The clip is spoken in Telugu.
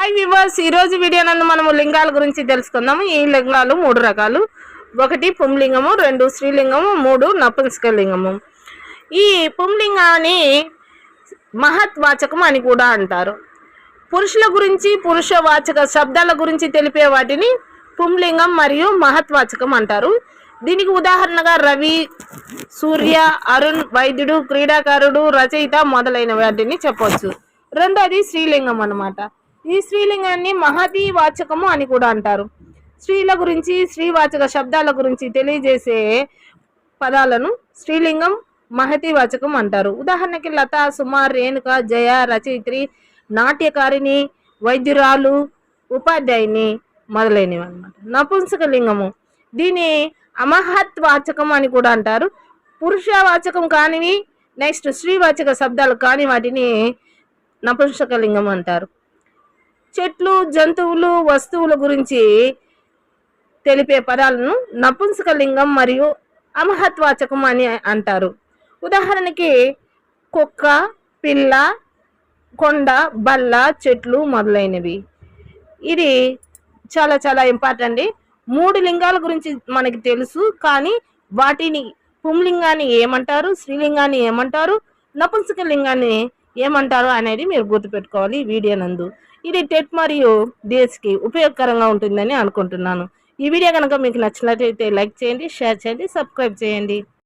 హాయ్ వివర్స్ ఈ రోజు వీడియో నందు మనము లింగాల గురించి తెలుసుకుందాము. ఈ లింగాలు మూడు రకాలు. ఒకటి పుంలింగము రెండు స్త్రీలింగము మూడు నపుంసకలింగము. ఈ పుంలింగాన్ని మహత్వాచకం అని కూడా అంటారు. పురుషుల గురించి పురుష వాచక శబ్దాల గురించి తెలిపే వాటిని పుంలింగం మరియు మహత్వాచకం అంటారు. దీనికి ఉదాహరణగా రవి సూర్య అరుణ్ వైద్యుడు క్రీడాకారుడు రచయిత మొదలైన వాటిని చెప్పవచ్చు రెండోది స్త్రీలింగం అన్నమాట. ఈ స్త్రీలింగాన్ని మహతీ వాచకము అని కూడా అంటారు. స్త్రీల గురించి స్త్రీవాచక శబ్దాల గురించి తెలియజేసే పదాలను స్త్రీలింగం మహతీ వాచకం అంటారు. ఉదాహరణకి లత సుమ రేణుక జయ రచయిత్రి నాట్యకారిణి వైద్యురాలు ఉపాధ్యాయుని మొదలైనవి అన్నమాట నపుంసక లింగము. దీని అమహత్వాచకం అని కూడా అంటారు. పురుషవాచకం కానివి నెక్స్ట్ స్త్రీవాచక శబ్దాలు కాని వాటిని నపుంసక లింగం అంటారు. చెట్లు జంతువులు వస్తువుల గురించి తెలిపే పదాలను నపుంసకలింగం మరియు అమహత్వాచకం అని అంటారు. ఉదాహరణకి కుక్క పిల్ల కొండ బల్ల చెట్లు మొదలైనవి. ఇది చాలా చాలా ఇంపార్టెంట్ మూడు లింగాల గురించి మనకి తెలుసు కానీ వాటిని పుంలింగాన్ని ఏమంటారు స్త్రీలింగాన్ని ఏమంటారు నపుంసక లింగాన్ని ఏమంటారు అనేది మీరు గుర్తుపెట్టుకోవాలి వీడియో నందు. ఇది టెట్ మరియు డిఎస్కి ఉపయోగకరంగా ఉంటుందని అనుకుంటున్నాను. ఈ వీడియో కనుక మీకు నచ్చినట్లయితే లైక్ చేయండి షేర్ చేయండి సబ్స్క్రైబ్ చేయండి.